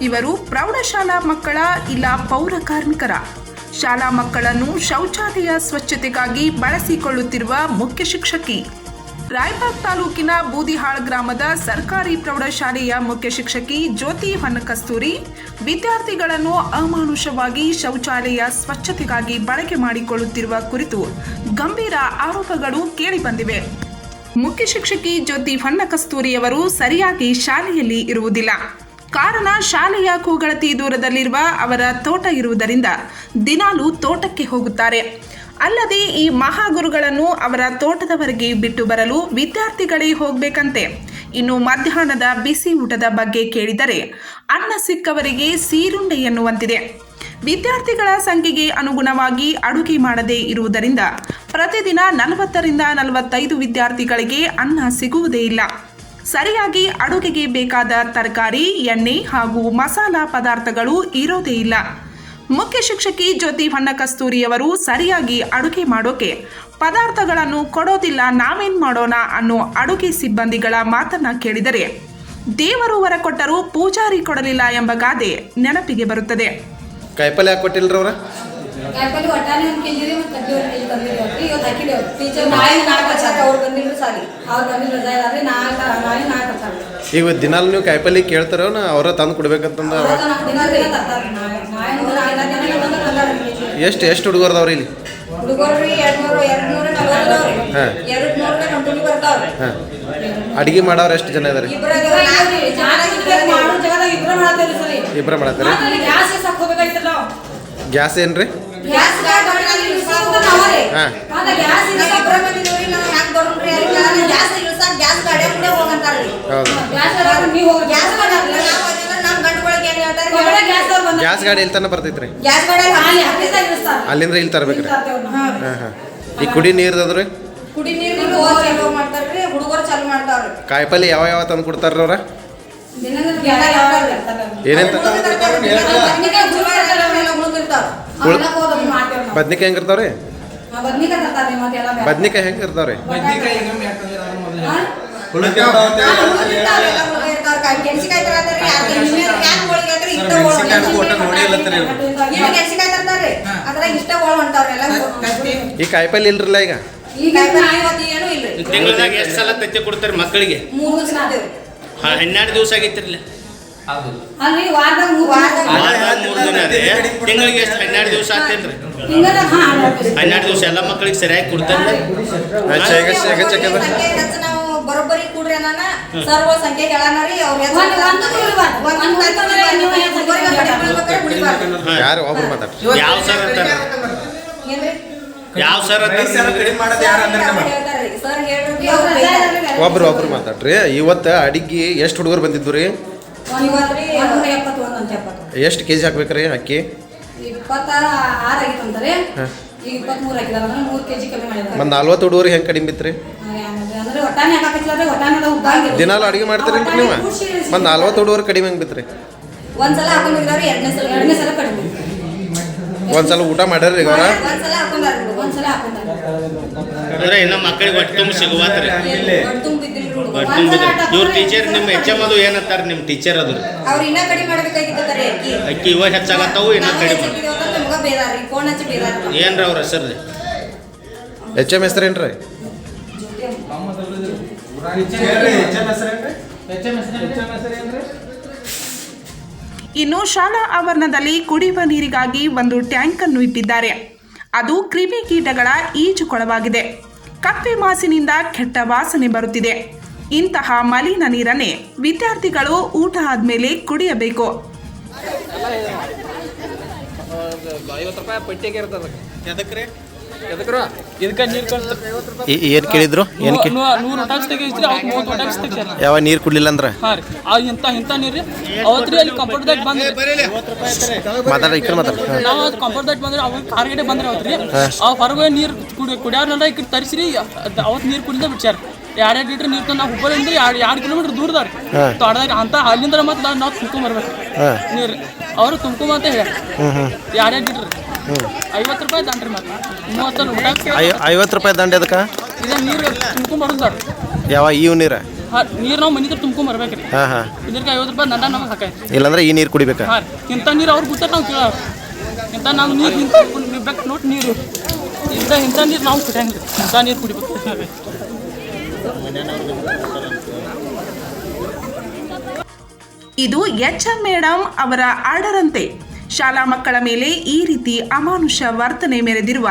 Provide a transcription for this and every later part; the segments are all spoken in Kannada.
ಇವರು ಪ್ರೌಢಶಾಲಾ ಮಕ್ಕಳ ಇಲ್ಲ ಪೌರ ಕಾರ್ಮಿಕರ. ಶಾಲಾ ಮಕ್ಕಳನ್ನು ಶೌಚಾಲಯ ಸ್ವಚ್ಛತೆಗಾಗಿ ಬಳಸಿಕೊಳ್ಳುತ್ತಿರುವ ಮುಖ್ಯ ಶಿಕ್ಷಕಿ. ರಾಯಬಾಗ್ ತಾಲೂಕಿನ ಬೂದಿಹಾಳ್ ಗ್ರಾಮದ ಸರ್ಕಾರಿ ಪ್ರೌಢಶಾಲೆಯ ಮುಖ್ಯ ಶಿಕ್ಷಕಿ ಜ್ಯೋತಿ ಹೊನ್ನಕಸ್ತೂರಿ ವಿದ್ಯಾರ್ಥಿಗಳನ್ನು ಅಮಾನುಷವಾಗಿ ಶೌಚಾಲಯ ಸ್ವಚ್ಛತೆಗಾಗಿ ಬಳಕೆ ಮಾಡಿಕೊಳ್ಳುತ್ತಿರುವ ಕುರಿತು ಗಂಭೀರ ಆರೋಪಗಳು ಕೇಳಿಬಂದಿವೆ ಮುಖ್ಯ ಶಿಕ್ಷಕಿ ಜ್ಯೋತಿ ಹೊನ್ನಕಸ್ತೂರಿಯವರು ಸರಿಯಾಗಿ ಶಾಲೆಯಲ್ಲಿ ಇರುವುದಿಲ್ಲ. ಕಾರಣ ಶಾಲೆಯ ಕೂಗಳತಿ ದೂರದಲ್ಲಿರುವ ಅವರ ತೋಟ ಇರುವುದರಿಂದ ದಿನಾಲೂ ತೋಟಕ್ಕೆ ಹೋಗುತ್ತಾರೆ. ಅಲ್ಲದೆ ಈ ಮಹಾಗುರುಗಳನ್ನು ಅವರ ತೋಟದವರೆಗೆ ಬಿಟ್ಟು ಬರಲು ವಿದ್ಯಾರ್ಥಿಗಳೇ ಹೋಗಬೇಕಂತೆ. ಇನ್ನು ಮಧ್ಯಾಹ್ನದ ಬಿಸಿ ಊಟದ ಬಗ್ಗೆ ಕೇಳಿದರೆ ಅನ್ನ ಸಿಕ್ಕವರಿಗೆ ಸೀರುಂಡೆ ಎನ್ನುವಂತಿದೆ. ವಿದ್ಯಾರ್ಥಿಗಳ ಸಂಖ್ಯೆಗೆ ಅನುಗುಣವಾಗಿ ಅಡುಗೆ ಮಾಡದೇ ಇರುವುದರಿಂದ ಪ್ರತಿದಿನ ನಲವತ್ತರಿಂದ ನಲವತ್ತೈದು ವಿದ್ಯಾರ್ಥಿಗಳಿಗೆ ಅನ್ನ ಸಿಗುವುದೇ ಇಲ್ಲ. ಸರಿಯಾಗಿ ಅಡುಗೆಗೆ ಬೇಕಾದ ತರಕಾರಿ, ಎಣ್ಣೆ ಹಾಗೂ ಮಸಾಲಾ ಪದಾರ್ಥಗಳು ಇರೋದೇ ಇಲ್ಲ. ಮುಖ್ಯ ಶಿಕ್ಷಕಿ ಜ್ಯೋತಿ ಹೊನ್ನ ಕಸ್ತೂರಿಯವರು ಸರಿಯಾಗಿ ಅಡುಗೆ ಮಾಡೋಕೆ ಪದಾರ್ಥಗಳನ್ನು ಕೊಡೋದಿಲ್ಲ, ನಾವೇನ್ ಮಾಡೋಣ ಅನ್ನೋ ಅಡುಗೆ ಸಿಬ್ಬಂದಿಗಳ ಮಾತನ್ನ ಕೇಳಿದರೆ ದೇವರು ಹೊರ ಕೊಟ್ಟರೂ ಪೂಜಾರಿ ಕೊಡಲಿಲ್ಲ ಎಂಬ ಗಾದೆ ನೆನಪಿಗೆ ಬರುತ್ತದೆ. ಕಾಯಿಪಲ್ಯ ಯಾಕೆ ಕಾಯಿಪಲ್ಲೆ ಒಟ್ಟಾನೆ ಒಂದು ಮತ್ತು ಇವತ್ತು ಹಾಕಿದ್ದೇವೆ ಟೀಚರ್ ನಾಳೆ ನಾಲ್ಕು ಹಚ್ಚಾಕ ಅವ್ರು ಬಂದಿದ್ರು ಸಾರಿ ಅವ್ರು ಬಂದಿಲ್ಲ ರಜಾ ನಾಲ್ಕು ನಾಳೆ ನಾಲ್ಕು ಹಚ್ಚಾಕ ಈಗ ದಿನಾಲು ನೀವು ಕಾಯಿಪಲ್ಲೆ ಕೇಳ್ತಾರ ಅವ್ರ ತಂದು ಕೊಡ್ಬೇಕಂತಂದ ಎಷ್ಟು ಎಷ್ಟು ಹುಡುಗರ್ದವ್ರಿ ಇಲ್ಲಿ? ಅಡಿಗೆ ಮಾಡೋರು ಎಷ್ಟು ಜನ ಇದಾರೆ? ಇಬ್ಬರ ಮಾಡೋ ಗ್ಯಾಸ್ ಹಾ. ಏನು ರೀ ಗ್ಯಾಸ್ ಅವ್ರು ಗ್ಯಾಸ್ ಗಾಡಿ ಇಲ್ಲಿ ತನಕ ಬರ್ತೈತ್ರಿ ಅಲ್ಲಿಂದ ಇಲ್ಲಿ ತರ್ಬೇಕ್ರಿ ಹಾಂ ಹಾಂ ಹಾಂ ಈ ಕುಡಿ ನೀರ್ದದ್ರಿ ಕುಡಿ ನೀರು ಹೋಗಿ ಚಾಲು ಮಾಡ್ತಾರ್ರಿ ಹುಡುಗರು ಚಾಲು ಮಾಡ್ತಾವ್ರಿ ಕಾಯಿಪಲ್ಲೆ ಯಾವ ಯಾವ ತಂದು ಕೊಡ್ತಾರ್ರಿ ಅವ್ರ ಏನೇನ್. ಬದ್ನಿಕಾಯಿ ಹೆಂಗ ಇರ್ತಾವ್ರಿ ಬದ್ನಿಕಾಯಿ ಹೆಂಗ ಇರ್ತಾವ್ರಿ ಈ ಕಾಯಿಪಲ್ಲೆ ಇಲ್ರಲ್ಲ ಈಗ? ತಿಂಗಳದಾಗ ಎಷ್ಟು ಸಲ ತಚ್ಚಿ ಕೊಡ್ತಾರೆ ಮಕ್ಕಳಿಗೆ? ಹನ್ನೆರಡು ದಿವಸ ಆಗೈತಿರ್ಲಿ ವಾರದಾಗ ತಿಂಗಳಿಗೆ ಎಷ್ಟು? ಹನ್ನೆರಡು ದಿವಸ ಆಗ್ತೇನ್ರಿ ಹನ್ನೆರಡು ದಿವಸ ಎಲ್ಲ ಮಕ್ಕಳಿಗೆ ಸರಿಯಾಗಿ ಕೊಡ್ತೇನೆ ಬರೋಬ್ಬರಿ ಕೂಡ್ರಿ ಸರ್ವ ಸಂಖ್ಯೆ ಅವ್ರ. ಯಾರು? ಒಬ್ರು ಮಾತಾಡ್ರಿ. ಯಾವ ಸರ್ ಅಂತಾರ? ಯಾವ ಸರ್. ಒಬ್ರು ಒಬ್ರು ಮಾತಾಡ್ರಿ. ಇವತ್ತು ಅಡಿಗೆ ಎಷ್ಟು ಹುಡುಗರು ಬಂದಿದ್ದು ರೀ? ಒಂದು ಇವತ್ತ್ರಿ ನೂರ ಎಪ್ಪತ್ತು, ಒಂದೊಂದು ಎಪ್ಪತ್ತು. ಎಷ್ಟು ಕೆ ಜಿ ಹಾಕ್ಬೇಕ್ರಿ ಅಕ್ಕಿ? ಇಪ್ಪತ್ತ ಆರು ಆಗಿತ್ತು ಅಂತಾರೆ ಹಾ. ಈಗ ಇಪ್ಪತ್ಮೂರು ಹಾಕಿದಾರೆ ಅಂದ್ರೆ ಮೂರು ಕೆಜಿ ಕಮ್ಮಿ ಮಾಡಿದ್ದಾರೆ. ಒಂದು ನಲ್ವತ್ತು ಹುಡುಗರು ಹೆಂಗೆ ಕಡಿಮೆ ಬಿತ್ರಿ? ಅಂದ್ರೆ ಒಟ್ಟಾನೆ ಹಾಕತ್ತಿಲ್ಲ ಒಟ್ಟಾನೆ ಅದ ಉದ್ದಾಗಿಲ್ಲ. ದಿನಾಲು ಅಡಿಗೆ ಮಾಡ್ತೀರಿ ನೀವು? ಒಂದು ನಲ್ವತ್ತು ಹುಡುಗರು ಕಡಿಮೆ ಹೆಂಗೆ ಬಿತ್ರಿ? ಒಂದ್ಸಲ ಹಾಕೊಂಡಿದ್ದಾರೆ ಎರಡನೇ ಸಲ ಎರಡನೇ ಸಲ ಕಡಿಮೆ. ಒಂದ್ಸಲ ಊಟ ಮಾಡ್ಯಾರ ಈಗ ಅವ್ರ ಅಂದ್ರೆ ಇನ್ನ ಮಕ್ಕಳಿಗೆ ಹೊಟ್ಟೆ ತುಂಬ ಸಿಗುವಾತ್ರಿ. ಹೊಟ್ಟೆ ಇವ್ರ. ಟೀಚರ್ ನಿಮ್ಮ ಎಚ್ ಎಂ ಅದು ಏನಂತಾರ ನಿಮ್ಮ ಟೀಚರ್ ಅದು? ಅವ್ರು ಇನ್ನ ಕಡಿಮೆ ಮಾಡ್ಬೇಕಾಗಿತ್ತು ರೀ ಅಕ್ಕಿ. ಅಕ್ಕಿ ಇವಾಗ ಹೆಚ್ಚಾಗತ್ತಾವು ಇನ್ನ ಕಡಿಮೆ. ಹೆಚ್ಚಿಟ್ಟಿದ್ದೇವೆ ಹೆಸರು ನಿಮ್ಗ. ಬೇದಾರ್ರಿ ಫೋನ್ ಹೆಸರು ಏನ್ರ? ಅವ್ರ. ಹೆಸರು ರೀ ಎಚ್ ಎಂ ಹೆಸ್ರೇನ್ರಿ ಇನ್ನು ಶಾಲಾ ಆವರಣದಲ್ಲಿ ಕುಡಿಯುವ ನೀರಿಗಾಗಿ ಒಂದು ಟ್ಯಾಂಕ್ ಅನ್ನು ಇಟ್ಟಿದ್ದಾರೆ. ಅದು ಕ್ರಿಮಿಕೀಟಗಳ ಈಜುಕೊಳವಾಗಿದೆ. ಕಪ್ಪೆ ಮಾಸಿನಿಂದ ಕೆಟ್ಟ ವಾಸನೆ ಬರುತ್ತಿದೆ. ಇಂತಹ ಮಲಿನ ನೀರನ್ನೇ ವಿದ್ಯಾರ್ಥಿಗಳು ಊಟ ಆದ್ಮೇಲೆ ಕುಡಿಯಬೇಕು. ಐವತ್ತು ರೂಪಾಯಿ ಪಟ್ಟಿಗೆ ಇರ್ತದೆ ಏನು ಕೇಳಿದ್ರು? ಏನು ನೂರು ಟ್ಯಾಕ್ಸ್ ತೆಗಿಸ್ರಿ ಅವ್ರು ಮೂವತ್ತು ಯಾವ ನೀರು ಕುಡ್ಲಿಲ್ಲ ಅಂದ್ರೆ? ಹಾಂ ರೀ. ಆ ಇಂಥ ಇಂಥ ನೀರು ರೀ. ಅವತ್ತು ರೀ ಅಲ್ಲಿ ಮಾತಾಡ ಈ ಕಡೆ ನಾವು ಅದು ಬಂದ್ರೆ ಅವಾಗ ಕಾರ್ಗಡೆ ಬಂದ್ರೆ ಅವತ್ತು ರೀ ಆ ಹೊರಗೆ ನೀರು ಕುಡಿ ಕುಡಿಯೋರ್ನೆಲ್ಲ ಈ ಕಡೆ ತರಿಸ್ರಿ. ಅವತ್ತು ನೀರು ಕುಡಿದ ಬಿಡ್ಸ್ಯಾರ ಎರಡೆರಡು ಲೀಟ್ರ್ ನೀರು ತಂದು ನಾವು ಹುಬ್ಬಳ್ಳಿಯಿಂದ ಎರಡು ಎರಡು ಕಿಲೋಮೀಟ್ರ್ ದೂರದಾರ ಅಂತ ಅಲ್ಲಿಂದ ಮತ್ತೆ ನಾವು ತುಂಬ ತುಂಬ್ಕೊಂಬರ್ಬೇಕು ನೀರು. ಅವರು ತುಂಬ್ಕೊಂಬಂತ ಹೇಳಿ ಹ್ಞೂ ಹ್ಞೂ ಎರಡೆರಡು ಲೀಟ್ರ್. ಐವತ್ತು ರೂಪಾಯಿ ಮತ್ತೆ ಮೂವತ್ತು ಊಟ ಐ ಐವತ್ತು ರೂಪಾಯಿ ದಂಡ ಅದಕ್ಕೆ ಇದೇ ನೀರು ತುಂಬ್ಕೊಂಬರೋದು ಯಾವ ಈ ನೀರ? ನೀರು ನಾವು ಮನಿದ್ರೆ ತುಂಬ್ಕೊಂಡ್ ಬರ್ಬೇಕ್ರಿ ಹಾಂ ಹಾಂ. ಇದಕ್ಕೆ ಐವತ್ತು ರೂಪಾಯಿ ದಂಡ ನಮಗೆ ಹಾಕೈತಿ ಇಲ್ಲಾಂದ್ರೆ ಈ ನೀರು ಕುಡಿಬೇಕಾ? ಹಾಂ ರೀ. ಇಂಥ ನೀರು ಅವ್ರು ಬಿಟ್ಟಾರ ನಾವು ಕೇಳೋ ಇಂಥ ನಾವು ನೀರು ನಿಂತ ಬೇಕು ನೋಡಿ ನೀರು. ಇಂಥ ಇಂಥ ನೀರು ನಾವು ಕುಡಿಯಂಗಿಲ್ಲ. ಇಂಥ ನೀರು ಕುಡಿಬೇಕು. ಇದು ಎಚ್ ಎಂ ಮೇಡಮ್ ಅವರ ಆರ್ಡರ್ ಅಂತೆ. ಶಾಲಾ ಮಕ್ಕಳ ಮೇಲೆ ಈ ರೀತಿ ಅಮಾನುಷ ವರ್ತನೆ ಮೆರೆದಿರುವ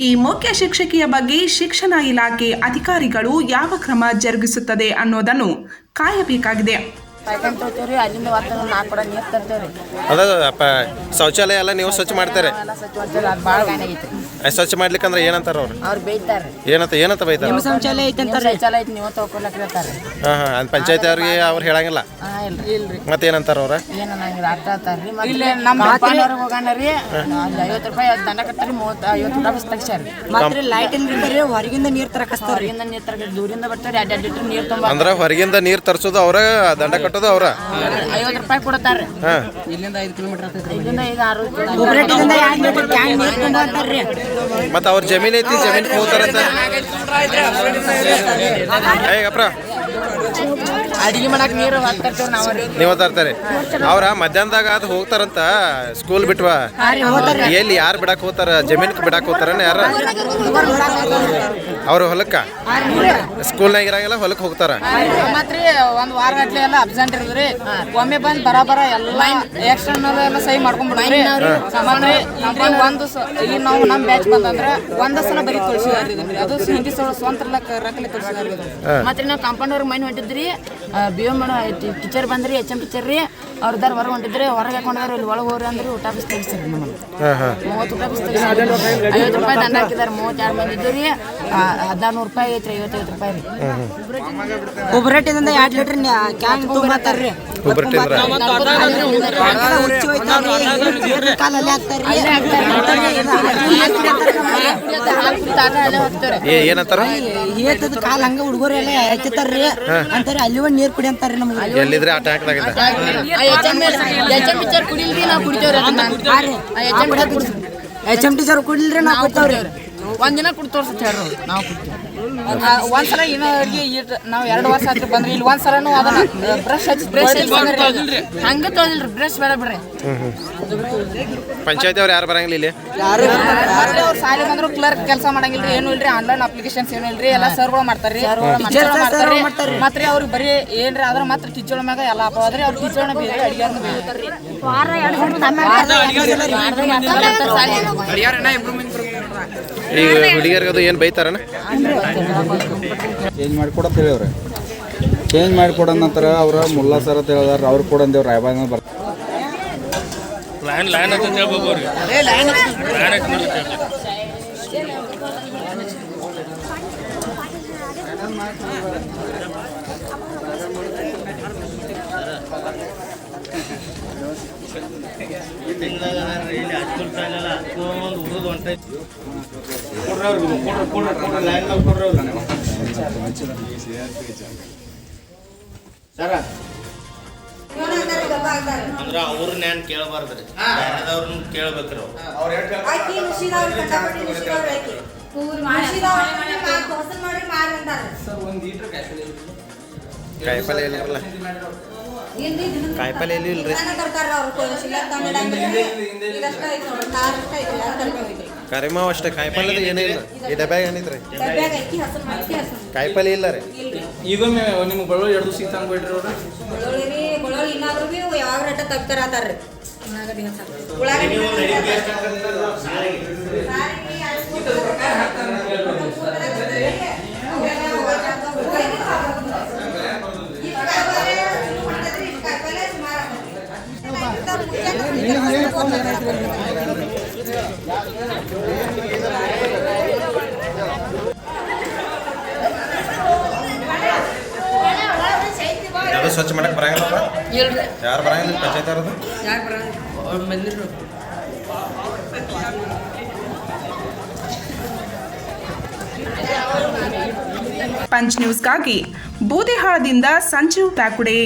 ಈ ಮುಖ್ಯ ಶಿಕ್ಷಕಿಯ ಬಗ್ಗೆ ಶಿಕ್ಷಣ ಇಲಾಖೆ ಅಧಿಕಾರಿಗಳು ಯಾವ ಕ್ರಮ ಜರುಗಿಸುತ್ತದೆ ಅನ್ನೋದನ್ನು ಕಾಯಬೇಕಾಗಿದೆ. ಪಾಯ್ಕಾನ್ ತೊಗೊತೀವ್ರಿ ಅಲ್ಲಿಂದ ಒತ್ತ ನಾಲ್ಕು ಕೂಡ ನೀರು ತರ್ತೇವ್ರಿ. ಅದ ಅಪ್ಪ ಶೌಚಾಲಯ ಎಲ್ಲ ನೀವು ಸ್ವಚ್ಛ ಮಾಡ್ತಾರೆ? ಎಲ್ಲ ಸ್ವಚ್ಛ ಮಾಡ್ತೇವ್ರಿ ಅದು ಭಾಳ ಗಾನ ಐತಿ ಅದ್ ಸ್ವಚ್ಛ ಮಾಡ್ಲಿಕ್ಕಂದ್ರೆ ಏನಂತಾರ ಅವ್ರು? ಅವ್ರು ಏನಂತ ಏನಂತ ಬೈತಾರ ಶೌಚಾಲಯ ಐತಿ ಅಂತ ಶೌಚಾಲಯ ಐತಿ ನೀವು ತಗೊಳಕ್ ಹೇಳ್ತಾರೆ ಹಾಂ ಹಾಂ ಅದು ಪಂಚಾಯತಿ ಅವ್ರಿಗೆ ಅವ್ರು ಹೇಳಂಗಿಲ್ಲ? ಮತ್ತೇನಂತಾರ ಇಲ್ರಿ ಇಲ್ರಿ. ಅವ್ರ? ಏನು ನಂಗೆ ಅರ್ಥ ಆತಾರ್ರಿ ಮತ್ತೆ ನಮ್ಮ ಅಪ್ಪನವ್ರಿಗೆ ಹೋಗೋಣ ರೀ ಅಲ್ಲಿ ಐವತ್ತು ರೂಪಾಯಿ ಅದ್ ದಂಡ ಕಟ್ಟಾರಿ ಮೂವತ್ತು ಐವತ್ತು ರೂಪಾಯಿ ಬಸ್ ತೆಗ್ಸ್ಯಾರಿ ಮಾತ್ರ ಲೈಟ್ ಇಲ್ರಿ ಹೊರಗಿಂದ ನೀರ್ ತರಕಸ್ತಾರ ಹೊರಗಿಂದ ನೀರು ತರ ದೂರಿಂದ ಬರ್ತಾರೆ ಎರಡು ಎರಡು ನೀರು ತುಂಬ ಅಂದ್ರೆ ಹೊರಗಿಂದ ನೀರು ತರ್ಸೋದು ಅವ್ರ ದಂಡ ಕಟ್ಟೋದು ಅವ್ರ? ಐವತ್ತು ರೂಪಾಯಿ ಕೊಡ್ತಾರ್ರಿ. ಹಾಂ. ಇಲ್ಲಿಂದ ಐದು ಕಿಲೋಮೀಟರ್ ಇಲ್ಲಿಂದ ಐದು ಆರು ಒಬ್ಬರಟ್ಟಿಂದ ಎರಡು ಲೀಟರ್ ಕ್ಯಾನ್ ನೀರ್ ತುಂಬ ಅಂತಾರ್ರಿ ಮತ್ತೆ ಅವ್ರ ಜಮೀನ್ ಐತಿ ಜಮೀನ್ ಹೋಗ್ತಾರಂತ ಹೇಗಪ್ಪ ಅಡಿಗೆ ಮಾಡಕ್ ನೀರು ಹಾಕ್ತರ್ತೇವೆ ನಾವು ರೀ ನೀವು ತರ್ತಾರೆ ಅವ್ರ ಮಧ್ಯಾಹ್ನದಾಗ ಅದು ಹೋಗ್ತಾರಂತ ಸ್ಕೂಲ್ ಬಿಟ್ವಾ? ಎಲ್ಲಿ ಯಾರು ಬಿಡಕ್ ಹೋಗ್ತಾರ? ಜಮೀನ್ ಬಿಡಕ್ ಹೋಗ್ತಾರ ಯಾರ? ಅವ್ರ ಹೊಲಕ್ಕ? ಸ್ಕೂಲ್ನಾಗ ಇರಂಗಿಲ್ಲ ಹೊಲಕ್ ಹೋಗ್ತಾರ. ಮತ್ರಿ ಒಂದ್ ವಾರ ಗಟ್ಲೆ ಎಲ್ಲ ಅಬ್ಸೆಂಟ್ ಇರುದ್ರಿ ಒಮ್ಮೆ ಬಂದ್ ಬರಾಬರ ಎಲ್ಲ ಎಕ್ಸ್ಟರ್ನಲ್ ಎಲ್ಲ ಸಹಿ ಮಾಡ್ಕೊಂಡ್ಬಿಡ್ರಿ ಮತ್ತೆ ಇಲ್ರಿ ಒಂದು ಈಗ ನಾವು ನಮ್ ಬ್ಯಾಚ್ ಬಂದಂದ್ರ ಒಂದ ಸಲ ಬರೀ ತೋರಿಸಿದ್ರಿ ಅದು ಹಿಂದಿ ಸ್ವಂತ ರಕಲೆ ತೋರಿಸಿದಾರ್ರಿ ಮತ್ತೆ ನಾವು ಕಾಂಪೌಂಡರ್ ಮೈನ್ ಹೊಂಟಿದ್ರಿ. ಬಿ ಎಂ ಟೀಚರ್ ಬಂದ್ರಿ ಎಚ್ ಎಂ ಟೀಚರ್ ರೀ ಅವ್ರದಾರ ಹೊರಗೆ ಹೊಂಟಿದ್ರೆ ಹೊರಗೆ ಹಾಕೊಂಡ್ರೆ ಇಲ್ಲಿ ಒಳಗೆ ಹೋಗ್ರಿ ಅಂದ್ರೆ ಊಟ ಬಿಸಿ ತೆಗಿಸ್ರಿ ನಮ್ಮನ್ನ. ಹಾಂ ಹಾಂ. ಮೂವತ್ತು ರೂಪಾಯಿ ಬಿಸಿ ಹಾಕಿದಾರ ಐವತ್ತು ರೂಪಾಯಿ ದಂಡ ಹಾಕಿದಾರೆ ಮೂವತ್ತೆರಡು ಮಂದಿ ಇದ್ದು ರೀ ಹದಿನಾರು ನೂರು ರೂಪಾಯಿ ಐತ್ರಿ ಐವತ್ತೈದು ರೂಪಾಯಿ ರೀ. ಒಬ್ಬರಟ್ಟಿಂದ ಎರಡು ಲೀಟರ್ ಕ್ಯಾನ್ ತುಂಬತ್ತಾರ್ರಿ ಏ ಏನಂತಾರ ಏತದ ಕಾಲ್ ಹಂಗ ಹುಡುಗರು ಎಲ್ಲ ಎತ್ತಿತಾರ್ರಿ ಅಂತಾರೆ ಅಲ್ಲಿ ಒಂದ್ ನೀರ್ ಕುಡಿ ಅಂತಾರೆ ನಮ್ಗೆ ಎಲ್ಲಿದ್ರೆ ಕುಡಿತೇವ್ರಿ ಎಚ್ ಎಂ ಟೀಚರ್ ಕುಡಿಲ್ರಿ. ನಾವು ಕೊಡ್ತಾವ್ರಿ. ಒಂದಿನ ಕುಡಿ ತೋರ್ಸತ್ ಹೇಳ್ರಿ ನಾವು ಕುಡ್ತೀವಿ ಒಂದ್ಸಲ ಇನ್ನೂ ಅಡ್ಗೆ ನಾವು ಎರಡು ವರ್ಷ ಆತ್ರಿ ಬಂದ್ರಿ ಇಲ್ಲಿ ಒಂದ್ಸಲನು ಅದನ್ನ ಬ್ರಷ್ ಹಚ್ಚಿ ಬ್ರಷ್ ಹಂಗ ತೊಳಿಲ್ರಿ ಬ್ರಷ್ ಬೇಡ ಬಿಡ್ರಿ. ಪಂಚಾಯತಿ ಅವ್ರು ಯಾರು ಬರಂಗಿಲ್ಲ ಇಲ್ಲಿ? ಮತ್ತೆ ಅವ್ರು ಸಾಲಿ ಬಂದ್ರು ಕ್ಲರ್ಕ್ ಕೆಲಸ ಮಾಡಂಗಿಲ್ರಿ ಏನು ಇಲ್ರಿ. ಆನ್ಲೈನ್ ಅಪ್ಲಿಕೇಶನ್ಸ್ ಏನು ಇಲ್ರಿ. ಎಲ್ಲ ಸರ್ಗಳು ಮಾಡ್ತಾರ್ರಿ. ಮಾತ್ರ ಮಾಡ್ತಾರ್ರಿ. ಮತ್ತೆ ಅವ್ರಿಗೆ ಬರೀ ಏನ್ರಿ ಆದ್ರೆ ಮಾತ್ರ ಟೀಚರ್ ಮ್ಯಾಗ ಎಲ್ಲ ಅಪವಾದ್ರಿ ಅವ್ರು ಟೀಚರ್ನ ಬೇರೆ ಅಡಿಗೆ ಬೇಯ್ತಾರ್ರಿ ಈಗ ಹುಡುಗಿಯರ್ಗೆ ಅದು ಏನು ಬೈತಾರನ ಚೇಂಜ್ ಮಾಡಿಕೊಡಂತ ಹೇಳಿವ್ರೆ ಚೇಂಜ್ ಮಾಡಿಕೊಡ ನಂತರ ಅವ್ರ ಮುಲ್ಲಾ ಸರ್ ಅಂತ ಹೇಳಿದಾರೆ ಅವ್ರು ಕೂಡ ಅಂದೇವ್ರು ರಾಯಬಾಗ ಬರ್ತಾರೆ. ಲೈನ್ ಲೈನ್ ಅಂತ ಹೇಳ್ಬೇಕು ಅವ್ರಿಗೆ ಲೈನ್ ಅಂತ ಹೇಳ್ಬೇಕು. ಸರ ಅಂದ್ರ ಅವ್ರ ಏನ್ ಕೇಳಬಾರ್ದ್ರಿ ಬೇರೆದವ್ರನ್ನ ಕೇಳ್ಬೇಕ್ರಿ. ಕಾಯಿಪಲ್ಲೆ ಏನಿರಲ್ಲ ಕಾಯಿಪಲ್ಲೆ ಎಲ್ಲಿ ಇಲ್ರಿ. ಕರಿಮಾವ್ ಅಷ್ಟೇ ಕಾಯಿಪಲ್ಲೆ ಏನೇ ಇಲ್ಲ. ಈ ಡಬ್ಯಾಗ ಏನಿದ್ರಿ. ಕಾಯಿಪಲ್ಲೆ ಇಲ್ಲ ರೀ. ಈಗೊಮ್ಮೆ ನಿಮ್ಗೆ ಬಳ್ಳೊಳ್ಳಿ ಎರಡು ದಿವಸ ತಂದು ಬಿಡ್ರಿ ಅವ್ರು? ಬೆಳ್ಳುಳ್ಳಿ ರೀ, ಬೆಳ್ಳುಳ್ಳಿ ಇನ್ನಾದ್ರೂ ಯಾವಾಗ ರೇಟ ತೆಗ್ತಾರ ಆತಾರ್ರಿ. ಉಳ್ಳಾಗಡ್ಡಿ ಸ್ವಚ್ಛ ಮಾಡಕ್ ಬರಂಗಿಲ್ಲಪ್ಪ ಯಾರು ಬರಂಗಿಲ್ಲ? ಪಂಚಾಯತ್ ಅವ್ರದ್ದು? ಪಂಚ್ ನ್ಯೂಸ್ಗಾಗಿ ಬೂದಿಹಾಳದಿಂದ ಸಂಜೀವ್ ಪ್ಯಾಕುಡೆ